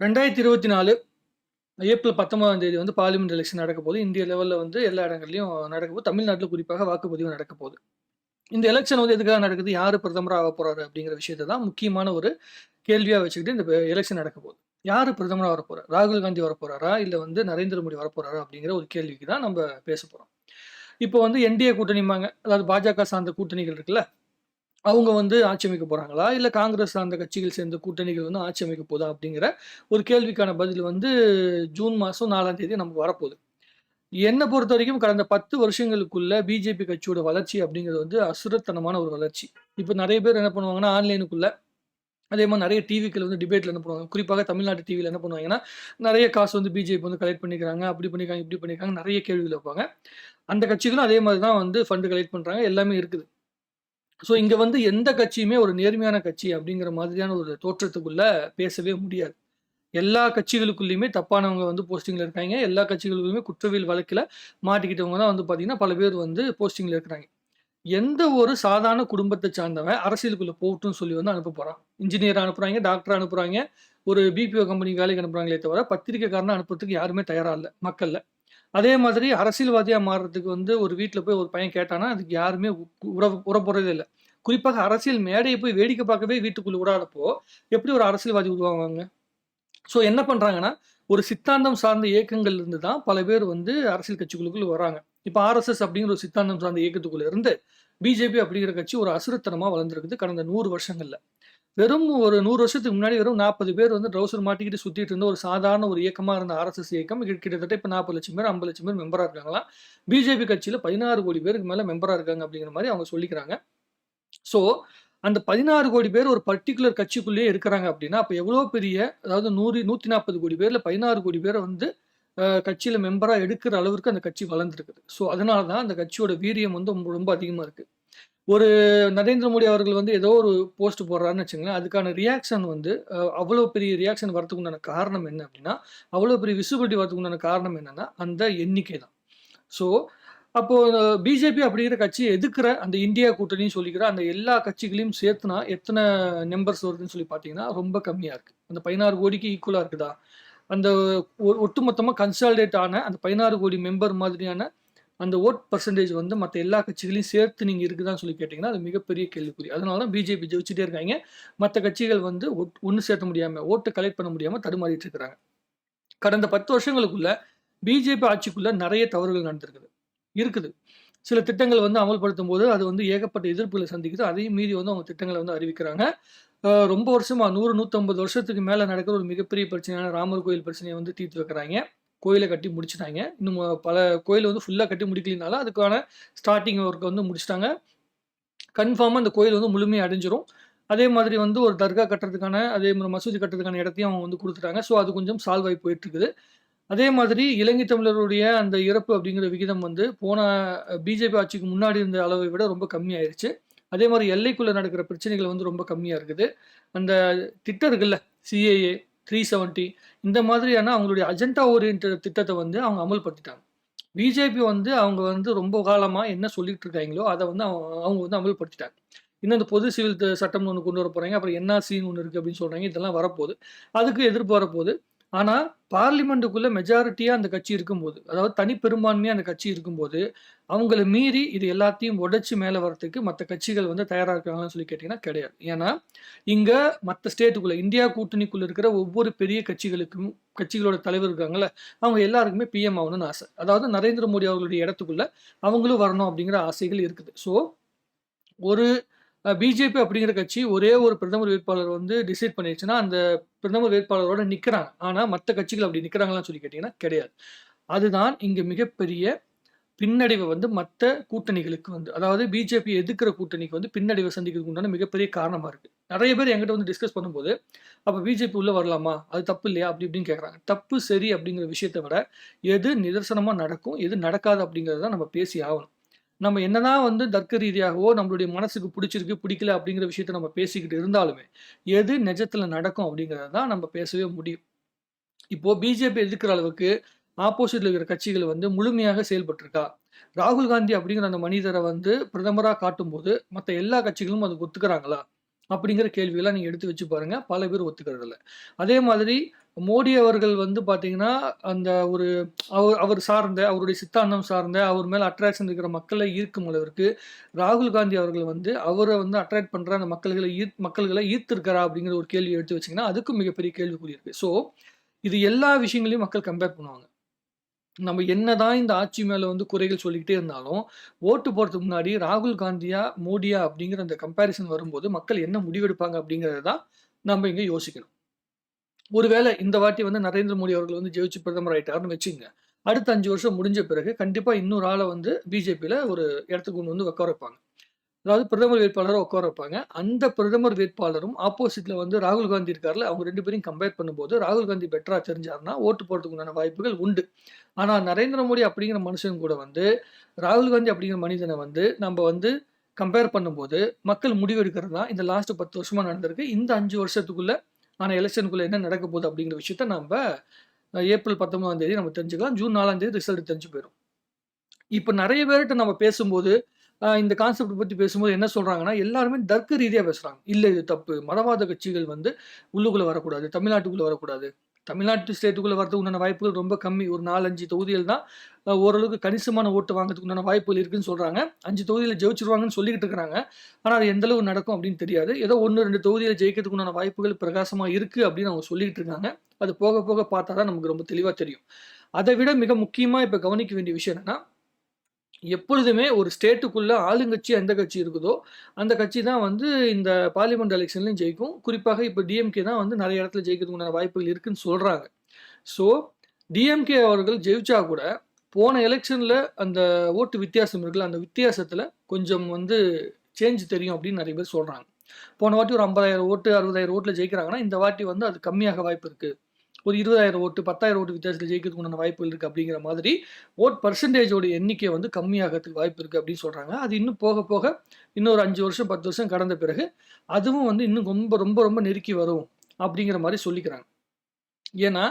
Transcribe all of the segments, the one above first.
ரெண்டாயிரத்தி இருபத்தி நாலு ஏப்ரல் பத்தொன்பதாம் தேதி வந்து பார்லிமெண்ட் எலெக்ஷன் நடக்க போகுது. இந்திய லெவலில் வந்து எல்லா இடங்கள்லையும் நடக்க போகுது. தமிழ்நாட்டில் குறிப்பாக வாக்குப்பதிவு நடக்க போகுது. இந்த எலெக்ஷன் வந்து எதுக்காக நடக்குது? யார் பிரதமராக ஆக போகிறாரு அப்படிங்கிற விஷயத்தை தான் முக்கியமான ஒரு கேள்வியாக வச்சுக்கிட்டு இந்த எலெக்ஷன் நடக்க போகுது. யார் பிரதமராக வர போகிறார் ராகுல் காந்தி வர இல்லை வந்து நரேந்திர மோடி வர அப்படிங்கிற ஒரு கேள்விக்கு தான் நம்ம பேச போகிறோம் இப்போ வந்து என்டிஏ கூட்டணிமாங்க அதாவது பாஜக சார்ந்த கூட்டணிகள் இருக்குல்ல? அவங்க வந்து ஆட்சி அமைக்க போகிறாங்களா இல்லை காங்கிரஸ் சார்ந்த கட்சிகள் சேர்ந்த கூட்டணிகள் வந்து ஆட்சி அமைக்க போதா அப்படிங்கிற ஒரு கேள்விக்கான பதில் வந்து ஜூன் மாதம் நாலாம் தேதி நமக்கு வரப்போகுது. என்னை பொறுத்த வரைக்கும் கடந்த பத்து வருஷங்களுக்குள்ள பிஜேபி கட்சியோட வளர்ச்சி அப்படிங்கிறது வந்து அசுரத்தனமான ஒரு வளர்ச்சி. இப்போ நிறைய பேர் என்ன பண்ணுவாங்கன்னா ஆன்லைனுக்குள்ள. அதே மாதிரி நிறைய டிவிக்கள் வந்து டிபேட்டில் என்ன பண்ணுவாங்க? குறிப்பாக தமிழ்நாட்டு டிவியில் என்ன பண்ணுவாங்கன்னா நிறைய காசு வந்து பிஜேபி வந்து கலெக்ட் பண்ணிக்கிறாங்க அப்படி பண்ணிக்கிறாங்க இப்படி பண்ணிக்கிறாங்க நிறைய கேள்விகள் வைப்பாங்க. அந்த கட்சிகளும் அதே மாதிரி தான் வந்து ஃபண்டு கலெக்ட் பண்ணுறாங்க எல்லாமே இருக்குது. ஸோ இங்கே வந்து எந்த கட்சியுமே ஒரு நேர்மையான கட்சி அப்படிங்கிற மாதிரியான ஒரு தோற்றத்துக்குள்ள பேசவே முடியாது. எல்லா கட்சிகளுக்குள்ளேயுமே தப்பானவங்க வந்து போஸ்டிங்கில் இருக்காங்க. எல்லா கட்சிகளுக்குமே குற்றவியல் வழக்கில் மாட்டிக்கிட்டவங்க தான் வந்து பார்த்தீங்கன்னா பல பேர் வந்து போஸ்டிங்கில் இருக்கிறாங்க. எந்த ஒரு சாதாரண குடும்பத்தை சார்ந்தவன் அரசியலுக்குள்ளே போகட்டும்னு சொல்லி வந்து அனுப்ப போகிறான் இன்ஜினியர் அனுப்புகிறாங்க டாக்டர் அனுப்புகிறாங்க ஒரு பிபிஓ கம்பெனி வேலைக்கு அனுப்புகிறாங்களே தவிர பத்திரிக்கைக்காரனை அனுப்புறதுக்கு யாருமே தயாராக இல்லை மக்களில். அதே மாதிரி அரசியல்வாதியாக மாறுறதுக்கு வந்து ஒரு வீட்டில் போய் ஒரு பையன் கேட்டானா அதுக்கு யாருமே உற உற போகிறதே இல்லை. குறிப்பாக அரசியல் மேடையை போய் வேடிக்கை பார்க்கவே வீட்டுக்குள்ள விடாதப்போ எப்படி ஒரு அரசியல்வாதி உருவாங்க ஸோ என்ன பண்ணுறாங்கன்னா ஒரு சித்தாந்தம் சார்ந்த இயக்கங்கள் இருந்து தான் பல பேர் வந்து அரசியல் கட்சிகளுக்குள்ள வராங்க. இப்போ ஆர்எஸ்எஸ் அப்படிங்கிற ஒரு சித்தாந்தம் சார்ந்த இயக்கத்துக்குள்ள இருந்து பிஜேபி அப்படிங்கிற கட்சி ஒரு அசுரத்தனமாக வளர்ந்துருக்குது கடந்த நூறு வருஷங்களில். வெறும் ஒரு நூறு வருஷத்துக்கு முன்னாடி வெறும் நாற்பது பேர் வந்து ட்ரௌசர் மாட்டிக்கிட்டு சுற்றிட்டு இருந்த ஒரு சாதாரண ஒரு இயக்கமாக இருந்த ஆர்எஸ்எஸ் இயக்கம் கிட்டத்தட்ட இப்போ நாற்பது லட்சம் பேர் ஐம்பது லட்சம் பேர் மெம்பராக இருக்காங்களாம் பிஜேபி கட்சியில் பதினாறு கோடி பேருக்கு மேலே மெம்பராக இருக்காங்க அப்படிங்கிற மாதிரி அவங்க சொல்லிக்கிறாங்க. ஸோ அந்த பதினாறு கோடி பேர் ஒரு பர்டிகுலர் கட்சிக்குள்ளேயே இருக்கிறாங்க அப்படின்னா அப்போ எவ்வளோ பெரிய அதாவது நூறு நூற்றி நாற்பது கோடி பேரில் பதினாறு கோடி பேரை வந்து கட்சியில் மெம்பராக எடுக்கிற அளவுக்கு அந்த கட்சி வளர்ந்துருக்குது. ஸோ அதனால தான் அந்த கட்சியோட வீரியம் வந்து ரொம்ப ரொம்ப அதிகமாக இருக்குது ஒரு நரேந்திர மோடி அவர்கள் வந்து ஏதோ ஒரு போஸ்ட் போடுறாருன்னு வச்சுங்களேன் அதுக்கான ரியாக்ஷன் வந்து அவ்வளோ பெரிய ரியாக்ஷன் வரதுக்கு உண்டான காரணம் என்ன அப்படின்னா அவ்வளோ பெரிய விசிபிலிட்டி வரதுக்கு உண்டான காரணம் என்னன்னா அந்த எண்ணிக்கை தான். ஸோ அப்போது பிஜேபி அப்படிங்கிற கட்சியை எதுக்குற அந்த இந்தியா கூட்டணியும் சொல்லிக்கிற அந்த எல்லா கட்சிகளையும் சேர்த்துனா எத்தனை மெம்பர்ஸ் வருதுன்னு சொல்லி பார்த்தீங்கன்னா ரொம்ப கம்மியாக இருக்குது அந்த பதினாறு கோடிக்கு ஈக்குவலாக இருக்குதா? அந்த ஒட்டுமொத்தமாக கன்சால்டேட் ஆன அந்த பதினாறு கோடி மெம்பர் மாதிரியான அந்த ஓட் பர்சன்டேஜ் வந்து மற்ற எல்லா கட்சிகளையும் சேர்த்து நீங்கள் இருக்குதான்னு சொல்லி கேட்டிங்கன்னா அது மிகப்பெரிய கேள்விக்குறி. அதனால தான் பிஜேபி ஜெயிச்சுட்டே இருக்காங்க. மற்ற கட்சிகள் வந்து ஒன்று சேர்த்த முடியாமல் ஓட்டு கலெக்ட் பண்ண முடியாமல் தடுமாறிட்டு இருக்கிறாங்க. கடந்த பத்து வருஷங்களுக்குள்ள பிஜேபி ஆட்சிக்குள்ள நிறைய தவறுகள் நடந்திருக்குது. இருக்குது. சில திட்டங்கள் வந்து அமல்படுத்தும் போது அது வந்து ஏகப்பட்ட எதிர்ப்புகளை சந்திக்குது. அதையும் மீறி வந்து அவங்க திட்டங்களை வந்து அறிவிக்கிறாங்க. ரொம்ப வருஷமா நூறு நூற்றம்பது வருஷத்துக்கு மேலே நடக்கிற ஒரு மிகப்பெரிய பிரச்சனையான ராமர் கோயில் பிரச்சனையை வந்து தீர்த்து வைக்கிறாங்க. கோயிலை கட்டி முடிச்சிட்டாங்க. இன்னும் பல கோயில் வந்து ஃபுல்லாக கட்டி முடிக்கலினால அதுக்கான ஸ்டார்டிங் ஒர்க்கை வந்து முடிச்சிட்டாங்க. கன்ஃபார்மாக அந்த கோயில் வந்து முழுமையாக அடைஞ்சிரும். அதே மாதிரி வந்து ஒரு தர்கா கட்டுறதுக்கான அதே மாதிரி மசூதி கட்டுறதுக்கான இடத்தையும் அவங்க வந்து கொடுத்துட்டாங்க. ஸோ அது கொஞ்சம் சால்வ் ஆகி போயிட்டு இருக்குது அதே மாதிரி இலங்கை தமிழருடைய அந்த இறப்பு அப்படிங்கிற விகிதம் வந்து போன பிஜேபி ஆட்சிக்கு முன்னாடி இருந்த அளவை விட ரொம்ப கம்மியாயிருச்சு. அதே மாதிரி எல்லைக்குள்ளே நடக்கிற பிரச்சனைகள் வந்து ரொம்ப கம்மியாக இருக்குது. அந்த திட்டம் இருக்குல்ல சிஏஏ த்ரீ செவன்ட்டி இந்த மாதிரியான அவங்களுடைய அஜெண்டா ஓரியன்ட் திட்டத்தை வந்து அவங்க அமல்படுத்திட்டாங்க. பிஜேபி வந்து அவங்க வந்து ரொம்ப காலமாக என்ன சொல்லிட்டு இருக்காங்களோ அதை வந்து அவங்க வந்து அமல்படுத்திட்டாங்க. இன்னும் இந்த பொது சிவில் சட்டம்னு ஒன்று கொண்டு வர போகிறாங்க அப்புறம் என்ஆர்சின்னு ஒன்று இருக்குது அப்படின்னு சொல்கிறாங்க இதெல்லாம் வரப்போகுது. அதுக்கு எதிர்ப்பு வரப்போகுது. ஆனால் பார்லிமெண்ட்டுக்குள்ள மெஜாரிட்டியாக அந்த கட்சி இருக்கும்போது அதாவது தனி பெரும்பான்மையாக அந்த கட்சி இருக்கும்போது அவங்கள மீறி இது எல்லாத்தையும் உடைச்சி மேலே வரத்துக்கு மற்ற கட்சிகள் வந்து தயாராக இருக்காங்கன்னு சொல்லி கேட்டிங்கன்னா கிடையாது. ஏன்னா இங்கே மற்ற ஸ்டேட்டுக்குள்ளே இந்தியா கூட்டணிக்குள்ளே இருக்கிற ஒவ்வொரு பெரிய கட்சிகளுக்கும் கட்சிகளோட தலைவர் இருக்காங்கல்ல அவங்க எல்லாருக்குமே பிஎம் ஆகணும்னு ஆசை. அதாவது நரேந்திர மோடி அவர்களுடைய இடத்துக்குள்ளே அவங்களும் வரணும் அப்படிங்கிற ஆசைகள் இருக்குது. ஸோ ஒரு பிஜேபி அப்படிங்கிற கட்சி ஒரே ஒரு பிரதமர் வேட்பாளர் வந்து டிசைட் பண்ணிடுச்சுன்னா அந்த பிரதமர் வேட்பாளரோட நிற்கிறாங்க ஆனால் மற்ற கட்சிகள் அப்படி நிற்கிறாங்களான்னு சொல்லி கேட்டிங்கன்னா கிடையாது. அதுதான் இங்கே மிகப்பெரிய பின்னடைவை வந்து மற்ற கூட்டணிகளுக்கு வந்து அதாவது பிஜேபி எதிர்க்கிற கூட்டணிக்கு வந்து பின்னடைவை சந்திக்கிறதுக்கு உண்டான மிகப்பெரிய காரணமாக இருக்குது நிறைய பேர் எங்கிட்ட வந்து டிஸ்கஸ் பண்ணும்போது அப்போ பிஜேபி உள்ளே வரலாமா? அது தப்பு இல்லையா? அப்படி இப்படின்னு கேட்குறாங்க தப்பு சரி அப்படிங்கிற விஷயத்தை விட எது நிதர்சனமாக நடக்கும் எது நடக்காது அப்படிங்கிறத நம்ம பேசி ஆகணும். நம்ம என்னதான் வந்து தர்க்க ரீதியாகவோ நம்மளுடைய மனசுக்கு பிடிச்சிருக்கு பிடிக்கல அப்படிங்கிற விஷயத்த நம்ம பேசிக்கிட்டு இருந்தாலுமே எது நிஜத்தில் நடக்கும் அப்படிங்கிறத தான் நம்ம பேசவே முடியும். இப்போது பிஜேபி எதிர்க்கிற அளவுக்கு ஆப்போசிட்ல இருக்கிற கட்சிகள் வந்து முழுமையாக செயல்பட்டிருக்கா? ராகுல் காந்தி அப்படிங்கிற அந்த மனிதரை வந்து பிரதமராக காட்டும்போது மற்ற எல்லா கட்சிகளும் அதுக்கு ஒத்துக்கிறாங்களா? அப்படிங்கிற கேள்வியெல்லாம் நீங்கள் எடுத்து வச்சு பாருங்கள் பல பேர் ஒத்துக்கிறது இல்லை அதே மாதிரி மோடி அவர்கள் வந்து பார்த்தீங்கன்னா, அந்த ஒரு அவர் அவர் சார்ந்த, அவருடைய சித்தாந்தம் சார்ந்த, அவர் மேலே அட்ராக்ஷன் இருக்கிற மக்களை ஈர்க்கும் அளவிற்கு, ராகுல் காந்தி அவர்கள் வந்து அவரை வந்து அட்ராக்ட் பண்ணுற அந்த மக்கள்களை ஈர் மக்கள்களை ஈர்த்திருக்காரா? அப்படிங்கிற ஒரு கேள்வி எடுத்து வச்சிங்கன்னா அதுக்கும் மிகப்பெரிய கேள்விக்குறி இருக்கு. ஸோ, இது எல்லா விஷயங்களையும் மக்கள் கம்பேர் பண்ணுவாங்க. நம்ம என்னதான் இந்த ஆட்சி மேலே வந்து குறைகள் சொல்லிக்கிட்டே இருந்தாலும், ஓட்டு போடுறதுக்கு முன்னாடி ராகுல் காந்தியா, மோடியா அப்படிங்கிற அந்த கம்பேரிசன் வரும்போது, மக்கள் என்ன முடிவெடுப்பாங்க அப்படிங்கிறத தான் நம்ம இங்கே யோசிக்கணும். ஒருவேளை இந்த வாட்டி வந்து நரேந்திர மோடி அவர்கள் வந்து ஜெயிச்சு பிரதமர் ஆயிட்டாருன்னு வச்சுங்க அடுத்த அஞ்சு வருஷம் முடிஞ்ச பிறகு கண்டிப்பாக இன்னொரு ஆளை வந்து பிஜேபியில் ஒரு இடத்துக்கு கொண்டு வந்து உட்கார வைப்பாங்க. அதாவது பிரதமர் வேட்பாளராக உட்கார வைப்பாங்க. அந்த பிரதமர் வேட்பாளரும் ஆப்போசிட்ல வந்து ராகுல் காந்தி இருக்கார்ல, அவங்க ரெண்டு பேரையும் கம்பேர் பண்ணும்போது, ராகுல் காந்தி பெட்டராக தெரிஞ்சாருன்னா, ஓட்டு போடுறதுக்கு உண்டான வாய்ப்புகள் உண்டு. ஆனால் நரேந்திர மோடி அப்படிங்கிற மனுஷன் கூட வந்து, ராகுல் காந்தி அப்படிங்கிற மனிதனை வந்து, நம்ம வந்து கம்பேர் பண்ணும்போது, மக்கள் முடிவெடுக்கிறது தான் இந்த லாஸ்ட் 10 வருஷமா நடந்திருக்கு. இந்த அஞ்சு வருஷத்துக்குள்ள ஆனால் எலக்ஷனுக்குள்ள என்ன நடக்க போகுது அப்படிங்கிற விஷயத்த நம்ம ஏப்ரல் 19ஆம் தேதி நம்ம தெரிஞ்சுக்கலாம். ஜூன் நாலாம் தேதி ரிசல்ட் தெரிஞ்சு போயிடும் இப்போ நிறைய பேர்கிட்ட நம்ம பேசும்போது, இந்த கான்செப்ட் பற்றி பேசும்போது என்ன சொல்கிறாங்கன்னா எல்லாருமே தர்க்க ரீதியாக பேசுகிறாங்க இல்லை இது தப்பு. மதவாத கட்சிகள் வந்து உள்ளுக்குள்ளே வரக்கூடாது. தமிழ்நாட்டுக்குள்ளே வரக்கூடாது. தமிழ்நாட்டு ஸ்டேட்டுக்குள்ளே வரதுக்கு உண்டான வாய்ப்புகள் ரொம்ப கம்மி. ஒரு 4, 5 தொகுதிகள் தான் ஓரளவுக்கு கணிசமான ஓட்டு வாங்குறதுக்கு உண்டான வாய்ப்புகள் இருக்குன்னு சொல்கிறாங்க அஞ்சு தொகுதியில் ஜெயிச்சிருவாங்கன்னு சொல்லிக்கிட்டு இருக்கிறாங்க. ஆனால் அது எந்தளவு நடக்கும் அப்படின்னு தெரியாது. ஏதோ ஒன்று ரெண்டு தொகுதியில் ஜெயிக்கிறதுக்கு உண்டான வாய்ப்புகள் பிரகாசமாக இருக்குது அப்படின்னு அவங்க சொல்லிக்கிட்டு இருக்காங்க. அது போக போக பார்த்தா தான் நமக்கு ரொம்ப தெளிவாக தெரியும். அதை விட மிக முக்கியமாக இப்போ கவனிக்க வேண்டிய விஷயம் என்னன்னா, எப்பொழுதுமே ஒரு ஸ்டேட்டுக்குள்ளே ஆளுங்கட்சி எந்த கட்சி இருக்குதோ, அந்த கட்சி தான் வந்து இந்த பார்லிமெண்ட் எலெக்ஷன்லையும் ஜெயிக்கும். குறிப்பாக இப்போ டிஎம்கே தான் வந்து நிறைய இடத்துல ஜெயிக்கிறதுக்குண்டான வாய்ப்புகள் இருக்குன்னு சொல்கிறாங்க ஸோ, டிஎம்கே அவர்கள் ஜெயிச்சா கூட, போன எலெக்ஷனில் அந்த ஓட்டு வித்தியாசம் இருக்குல்ல, அந்த வித்தியாசத்தில் கொஞ்சம் வந்து சேஞ்ச் தெரியும் அப்படின்னு நிறைய பேர் சொல்கிறாங்க போன வாட்டி ஒரு 50,000 ஓட்டு, அறுபதாயிரம் ஓட்டில் ஜெயிக்கிறாங்கன்னா, இந்த வாட்டி வந்து அது கம்மியாக வாய்ப்பு இருக்குது ஒரு 20,000 ஓட்டு, 10,000 ஓட்டு வித்தியாசத்தில் ஜெயிக்கிறதுக்கு உண்டான வாய்ப்புகள் இருக்குது அப்படிங்கிற மாதிரி, ஓட் பர்சன்டேஜோட எண்ணிக்கை வந்து கம்மியாகறதுக்கு வாய்ப்பு இருக்குது அப்படின்னு சொல்கிறாங்க அது இன்னும் போக போக இன்னொரு அஞ்சு வருஷம், 10 வருஷம் கடந்த பிறகு, அதுவும் வந்து இன்னும் ரொம்ப ரொம்ப ரொம்ப நெருக்கி வரும் அப்படிங்கிற மாதிரி சொல்லிக்கிறாங்க. ஏன்னா,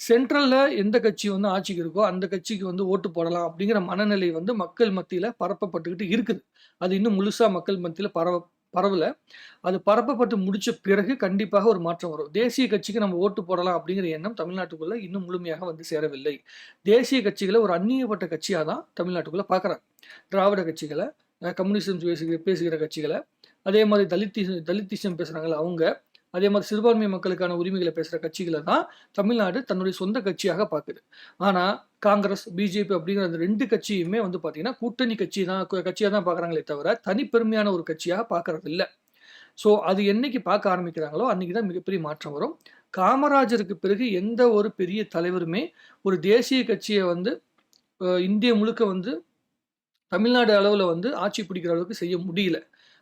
சென்ட்ரலில் எந்த கட்சி வந்து ஆட்சிக்கு இருக்கோ, அந்த கட்சிக்கு வந்து ஓட்டு போடலாம் அப்படிங்கிற மனநிலை வந்து மக்கள் மத்தியில் பரப்பப்பட்டுக்கிட்டு இருக்குது. அது இன்னும் முழுசாக மக்கள் மத்தியில் பரவ பரவலை அது பரப்பப்பட்டு முடிச்ச பிறகு கண்டிப்பாக ஒரு மாற்றம் வரும். தேசிய கட்சிக்கு நம்ம ஓட்டு போடலாம் அப்படிங்கிற எண்ணம் தமிழ்நாட்டுக்குள்ள இன்னும் முழுமையாக வந்து சேரவில்லை. தேசிய கட்சிகளை ஒரு அந்நியப்பட்ட கட்சியாக தான் தமிழ்நாட்டுக்குள்ள பார்க்குறாங்க. திராவிட கட்சிகளை கம்யூனிசம் பேசுகிற பேசுகிற கட்சிகளை அதே மாதிரி தலித்திச தலித்திசம் பேசுகிறாங்களா அவங்க, அதே மாதிரி சிறுபான்மை மக்களுக்கான உரிமைகளை பேசுகிற கட்சிகளை தான் தமிழ்நாடு தன்னுடைய சொந்த கட்சியாக பார்க்குது. ஆனால் காங்கிரஸ், பிஜேபி அப்படிங்கிற அந்த ரெண்டு கட்சியுமே வந்து பார்த்தீங்கன்னா, கூட்டணி கட்சி தான் கட்சியாக தான் பார்க்குறாங்களே தவிர, தனிப்பெருமையான ஒரு கட்சியாக பார்க்கறதில்ல. ஸோ, அது என்னைக்கு பார்க்க ஆரம்பிக்கிறாங்களோ, அன்றைக்கி தான் மிகப்பெரிய மாற்றம் வரும். காமராஜருக்கு பிறகு எந்த ஒரு பெரிய தலைவருமே ஒரு தேசிய கட்சியை வந்து இந்திய இந்தியா முழுக்க வந்து தமிழ்நாடு அளவில் வந்து ஆட்சி பிடிக்கிற அளவுக்கு செய்ய முடியல.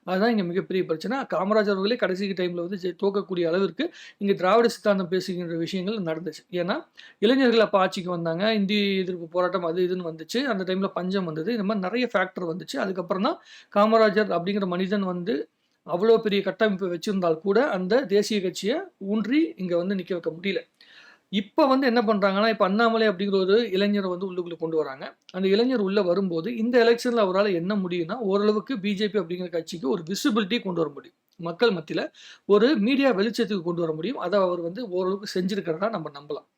அதுதான் இங்கே மிகப்பெரிய பிரச்சனை. காமராஜர் அவர்களே கடைசி டைமில் வந்து தூக்கக்கூடிய தோக்கக்கூடிய அளவிற்கு இங்கே திராவிட சித்தாந்தம் பேசுகின்ற விஷயங்கள் நடந்துச்சு. ஏன்னா, இளைஞர்கள் அப்போ ஆட்சிக்கு வந்தாங்க. இந்தி எதிர்ப்பு போராட்டம் அது இதுன்னு வந்துச்சு. அந்த டைமில் பஞ்சம் வந்தது. இந்த மாதிரி நிறைய ஃபேக்டர் வந்துச்சு. அதுக்கப்புறம் தான் காமராஜர் அப்படிங்கிற மனிதன் வந்து அவ்வளோ பெரிய கட்டமைப்பு வச்சுருந்தால் கூட, அந்த தேசிய கட்சியை ஊன்றி இங்கே வந்து நிற்க வைக்க முடியல. இப்போ வந்து என்ன பண்ணுறாங்கன்னா இப்போ அண்ணாமலை அப்படிங்கிற ஒரு இளைஞரை வந்து உள்ளுக்குள்ளே கொண்டு வராங்க. அந்த இளைஞர் உள்ளே வரும்போது, இந்த எலெக்ஷனில் அவரால் என்ன முடியும்னா, ஓரளவுக்கு பிஜேபி அப்படிங்கிற கட்சிக்கு ஒரு விசிபிலிட்டி கொண்டு வர முடியும். மக்கள் மத்தியில் ஒரு மீடியா வெளிச்சத்துக்கு கொண்டு வர முடியும். அதை அவர் வந்து ஓரளவுக்கு செஞ்சுருக்கிறதா நம்ம நம்பலாம்.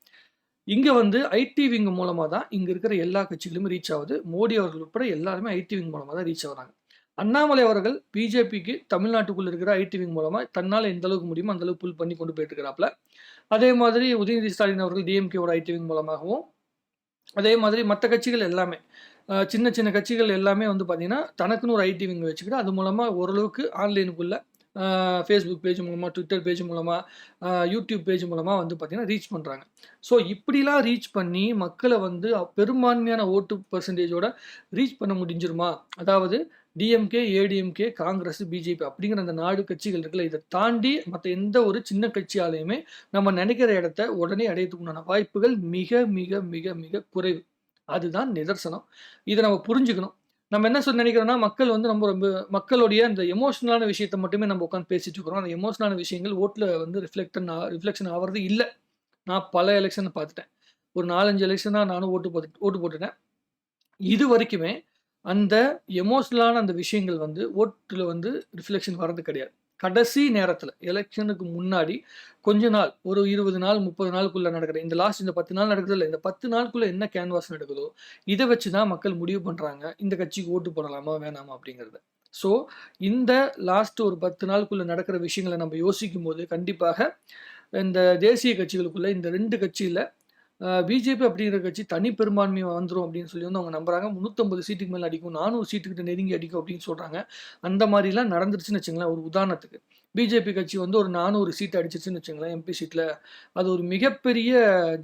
இங்கே வந்து ஐடி விங் மூலமாக தான் இங்கே இருக்கிற எல்லா கட்சிகளுமே ரீச் ஆகுது மோடி அவர்கள் உட்பட எல்லாருமே ஐடி விங் மூலமாக தான் ரீச் ஆகுறாங்க. அண்ணாமலை அவர்கள் பிஜேபிக்கு தமிழ்நாட்டுக்குள்ள இருக்கிற ஐடி விங் மூலமாக தன்னால் எந்த அளவுக்கு முடியுமோ, அந்த அளவுக்கு புல் பண்ணி கொண்டு போயிட்டு இருக்கிறாப்ல. அதே மாதிரி உதயநிதி ஸ்டாலின் அவர்கள் டிஎம்கேவோட ஐடி விங் மூலமாகவும், அதே மாதிரி மற்ற கட்சிகள் எல்லாமே, சின்ன சின்ன கட்சிகள் எல்லாமே வந்து பார்த்திங்கன்னா தனக்குன்னு ஒரு ஐடி விங் வச்சுக்கிட்டு, அது மூலமாக ஓரளவுக்கு ஆன்லைனுக்குள்ளே ஃபேஸ்புக் பேஜ் மூலமாக ட்விட்டர் பேஜ் மூலமாக யூடியூப் பேஜ் மூலமாக வந்து பார்த்தீங்கன்னா, ரீச் பண்ணுறாங்க ஸோ, இப்படிலாம் ரீச் பண்ணி மக்களை வந்து பெரும்பான்மையான ஓட்டு பர்சன்டேஜோட ரீச் பண்ண முடிஞ்சிருமா? அதாவது டிஎம்கே, ஏடிஎம்கே, காங்கிரஸ், பிஜேபி அப்படிங்கிற அந்த நாடு கட்சிகள் இருக்குல்ல, இதை தாண்டி மற்ற எந்த ஒரு சின்ன கட்சியாலையுமே நம்ம நினைக்கிற இடத்த உடனே அடையத்துக்குண்டான வாய்ப்புகள் மிக, மிக, மிக, மிக குறைவு. அதுதான் நிதர்சனம். இதை நம்ம புரிஞ்சுக்கணும். நம்ம என்ன சொல்ல நினைக்கிறோம்னா மக்கள் வந்து ரொம்ப ரொம்ப மக்களுடைய அந்த எமோஷனலான விஷயத்த மட்டுமே நம்ம உட்காந்து பேசிட்டு இருக்கிறோம். அந்த எமோஷனலான விஷயங்கள் ஓட்டில் வந்து ரிஃப்ளெக்டன் ரிஃப்ளெக்ஷன் ஆகிறது இல்லை நான் பல எலெக்ஷன் பார்த்துட்டேன். ஒரு நாலஞ்சு எலெக்ஷனாக நானும் ஓட்டு போட்டு ஓட்டு போட்டுட்டேன். இது வரைக்குமே அந்த எமோஷனலான அந்த விஷயங்கள் வந்து ஓட்டில் வந்து ரிஃப்ளெக்ஷன் வர்றது கிடையாது. கடைசி நேரத்தில் எலெக்ஷனுக்கு முன்னாடி கொஞ்ச நாள் ஒரு இருபது நாள் முப்பது நாளுக்குள்ளே நடக்கிற இந்த லாஸ்ட் இந்த பத்து நாள் நடக்குது இல்லை இந்த பத்து நாளுக்குள்ளே என்ன கேன்வாஸ் நடக்குதோ இதை வச்சு தான் மக்கள் முடிவு பண்ணுறாங்க இந்த கட்சிக்கு ஓட்டு போடலாமா வேணாமா அப்படிங்கிறத ஸோ இந்த லாஸ்ட் ஒரு பத்து நாளுக்குள்ளே நடக்கிற விஷயங்களை நம்ம யோசிக்கும் போது கண்டிப்பாக இந்த தேசிய கட்சிகளுக்குள்ள இந்த ரெண்டு கட்சியில் பிஜேபி அப்படிங்கிற கட்சி தனி பெரும்பான்மை வந்துடும் அப்படின்னு சொல்லி வந்து அவங்க நம்புறாங்க. முந்நூற்றம்பது சீட்டுக்கு மேலே அடிக்கும் நானூறு சீட்டுக்கிட்ட நெருங்கி அடிக்கும் அப்படின்னு சொல்கிறாங்க அந்த மாதிரிலாம் நடந்துருச்சுன்னு வச்சுங்களேன் ஒரு உதாரணத்துக்கு. பிஜேபி கட்சி வந்து ஒரு நானூறு சீட் அடிச்சிருச்சுன்னு வச்சுங்களேன் எம்பி சீட்டில் அது ஒரு மிகப்பெரிய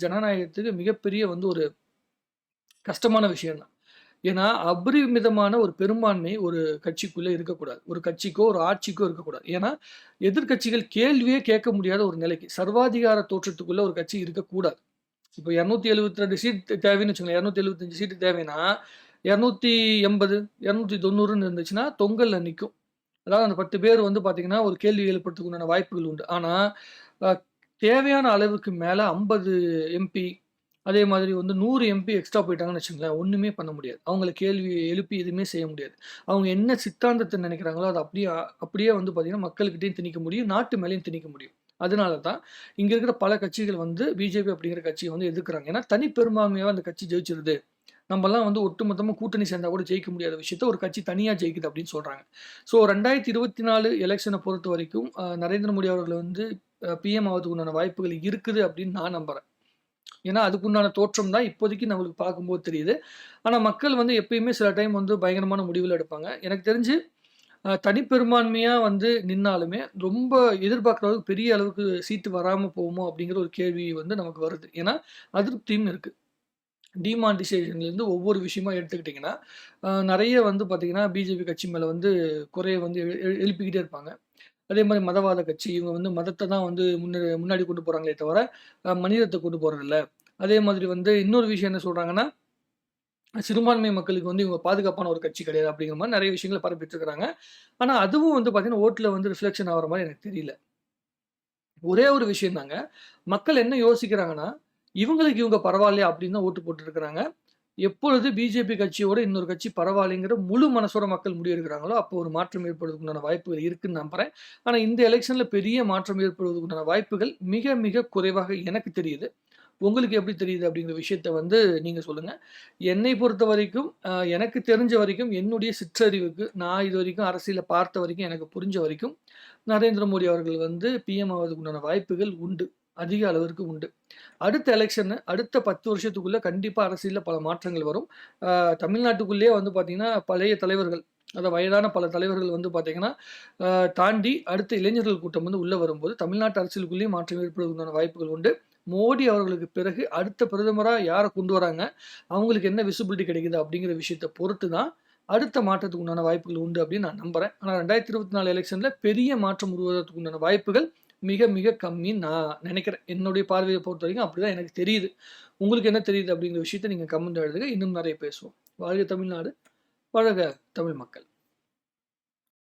ஜனநாயகத்துக்கு மிகப்பெரிய வந்து ஒரு கஷ்டமான விஷயம் தான் ஏன்னா அபரிமிதமான ஒரு பெரும்பான்மை ஒரு கட்சிக்குள்ளே இருக்கக்கூடாது. ஒரு கட்சிக்கோ ஒரு ஆட்சிக்கோ இருக்கக்கூடாது. ஏன்னா எதிர்கட்சிகள் கேள்வியே கேட்க முடியாத ஒரு நிலைக்கு சர்வாதிகார தோற்றத்துக்குள்ளே ஒரு கட்சி இருக்கக்கூடாது. இப்போ இரநூத்தி எழுபத்தி ரெண்டு சீட் தேவைன்னு வச்சுக்கோங்க இரநூத்தி எழுபத்தஞ்சு சீட்டு தேவைன்னா இரநூத்தி எண்பது இரநூத்தி தொண்ணூறுன்னு இருந்துச்சுன்னா தொங்கலில் நிற்கும் அதாவது அந்த பத்து பேர் வந்து பார்த்தீங்கன்னா ஒரு கேள்வி எழுப்புறதுக்கு வாய்ப்புகள் உண்டு. ஆனால் தேவையான அளவுக்கு மேலே ஐம்பது எம்பி அதே மாதிரி வந்து நூறு எம்பி எக்ஸ்ட்ரா போயிட்டாங்கன்னு வச்சுங்களேன் ஒன்றுமே பண்ண முடியாது. அவங்கள கேள்வி எழுப்பி எதுவுமே செய்ய முடியாது. அவங்க என்ன சித்தாந்தத்தை நினைக்கிறாங்களோ அதை அப்படியே அப்படியே வந்து பார்த்தீங்கன்னா மக்கள்கிட்டையும் திணிக்க முடியும் நாட்டு மேலேயும் திணிக்க முடியும். அதனால தான் இங்கே இருக்கிற பல கட்சிகள் வந்து பிஜேபி அப்படிங்கிற கட்சியை வந்து எதிர்க்கிறாங்க. ஏன்னா தனி பெரும்பான்மையாக அந்த கட்சி ஜெயிச்சிருது. நம்மலாம் வந்து ஒட்டுமொத்தமாக கூட்டணி சேர்ந்தால் கூட ஜெயிக்க முடியாத விஷயத்த ஒரு கட்சி தனியாக ஜெயிக்குது அப்படின்னு சொல்கிறாங்க ஸோ ரெண்டாயிரத்தி இருபத்தி நாலு எலெக்ஷனை பொறுத்த வரைக்கும் நரேந்திர மோடி அவர்கள் வந்து பிஎம் ஆவதுக்கு உண்டான வாய்ப்புகள் இருக்குது அப்படின்னு நான் நம்புகிறேன் ஏன்னா அதுக்குண்டான தோற்றம் தான் இப்போதைக்கு நம்மளுக்கு பார்க்கும்போது தெரியுது. ஆனால் மக்கள் வந்து எப்பயுமே சில டைம் வந்து பயங்கரமான முடிவில் எடுப்பாங்க. எனக்கு தெரிஞ்சு தனிப்பெரும்பான்மையாக வந்து நின்னாலுமே ரொம்ப எதிர்பார்க்குற அளவுக்கு பெரிய அளவுக்கு சீட்டு வராமல் போகுமோ அப்படிங்கிற ஒரு கேள்வி வந்து நமக்கு வருது. ஏன்னா அதிருப்தியும் இருக்குது டிமானிட்டைசேஷன்லேருந்து ஒவ்வொரு விஷயமா எடுத்துக்கிட்டிங்கன்னா நிறைய வந்து பார்த்திங்கன்னா பிஜேபி கட்சி மேலே வந்து குறைய வந்து எழுப்பிக்கிட்டே இருப்பாங்க. அதே மாதிரி மதவாத கட்சி இவங்க வந்து மதத்தை தான் வந்து முன்னே முன்னாடி கொண்டு போகிறாங்களே தவிர மனிதத்தை கொண்டு போகிறதில்ல அதே மாதிரி வந்து இன்னொரு விஷயம் என்ன சொல்கிறாங்கன்னா சிறுபான்மை மக்களுக்கு வந்து இவங்க பாதுகாப்பான ஒரு கட்சி கிடையாது அப்படிங்கிற மாதிரி நிறைய விஷயங்களை பரப்பிட்டு இருக்கிறாங்க ஆனால் அதுவும் வந்து பார்த்தீங்கன்னா ஓட்டில் வந்து ரிஃப்ளெக்ஷன் ஆகிற மாதிரி எனக்கு தெரியல. ஒரே ஒரு விஷயம் தாங்க. மக்கள் என்ன யோசிக்கிறாங்கன்னா இவங்களுக்கு இவங்க பரவாயில்லையா அப்படின்னு தான் ஓட்டு போட்டுருக்கிறாங்க. எப்பொழுது பிஜேபி கட்சியோட இன்னொரு கட்சி பரவாயில்லைங்கிற முழு மனசோட மக்கள் முடிவெடுக்கிறாங்களோ அப்போ ஒரு மாற்றம் ஏற்படுவதற்குண்டான வாய்ப்புகள் இருக்குன்னு நம்புறேன். ஆனால் இந்த எலெக்ஷனில் பெரிய மாற்றம் ஏற்படுவதற்குண்டான வாய்ப்புகள் மிக மிக குறைவாக எனக்கு தெரியுது. உங்களுக்கு எப்படி தெரியுது அப்படிங்கிற விஷயத்த வந்து நீங்கள் சொல்லுங்கள் என்னை பொறுத்த வரைக்கும் எனக்கு தெரிஞ்ச வரைக்கும் என்னுடைய சிற்றறிவுக்கு நான் இது வரைக்கும் அரசியலில் பார்த்த வரைக்கும் எனக்கு புரிஞ்ச வரைக்கும் நரேந்திர மோடி அவர்கள் வந்து பிஎம் ஆவதுக்கு உண்டான வாய்ப்புகள் உண்டு. அதிக அளவிற்கு உண்டு. அடுத்த எலெக்ஷனு அடுத்த பத்து வருஷத்துக்குள்ளே கண்டிப்பாக அரசியலில் பல மாற்றங்கள் வரும். தமிழ்நாட்டுக்குள்ளேயே வந்து பார்த்திங்கன்னா பழைய தலைவர்கள் அதை வயதான பல தலைவர்கள் வந்து பார்த்திங்கன்னா தாண்டி அடுத்த இளைஞர்கள் கூட்டம் வந்து உள்ளே வரும்போது தமிழ்நாட்டு அரசியலுக்குள்ளேயே மாற்றம் ஏற்படுவதற்கான வாய்ப்புகள் உண்டு. மோடி அவர்களுக்கு பிறகு அடுத்த பிரதமராக யாரை கொண்டு வராங்க? அவங்களுக்கு என்ன விசிபிலிட்டி கிடைக்குது அப்படிங்கிற விஷயத்தை பொறுத்து தான் அடுத்த மாற்றத்துக்கு உண்டான வாய்ப்புகள் உண்டு அப்படின்னு நான் நம்புகிறேன் ஆனால் ரெண்டாயிரத்தி இருபத்தி நாலு எலெக்ஷனில் பெரிய மாற்றம் உருவாகிறதுக்கு உண்டான வாய்ப்புகள் மிக மிக கம்மின்னு நான் நினைக்கிறேன். என்னுடைய பார்வையை பொறுத்த வரைக்கும் அப்படி தான் எனக்கு தெரியுது. உங்களுக்கு என்ன தெரியுது அப்படிங்கிற விஷயத்த நீங்கள் கமெண்ட் எழுதுங்க. இன்னும் நிறைய பேசுவோம். வாழ்க தமிழ்நாடு பழக தமிழ் மக்கள்.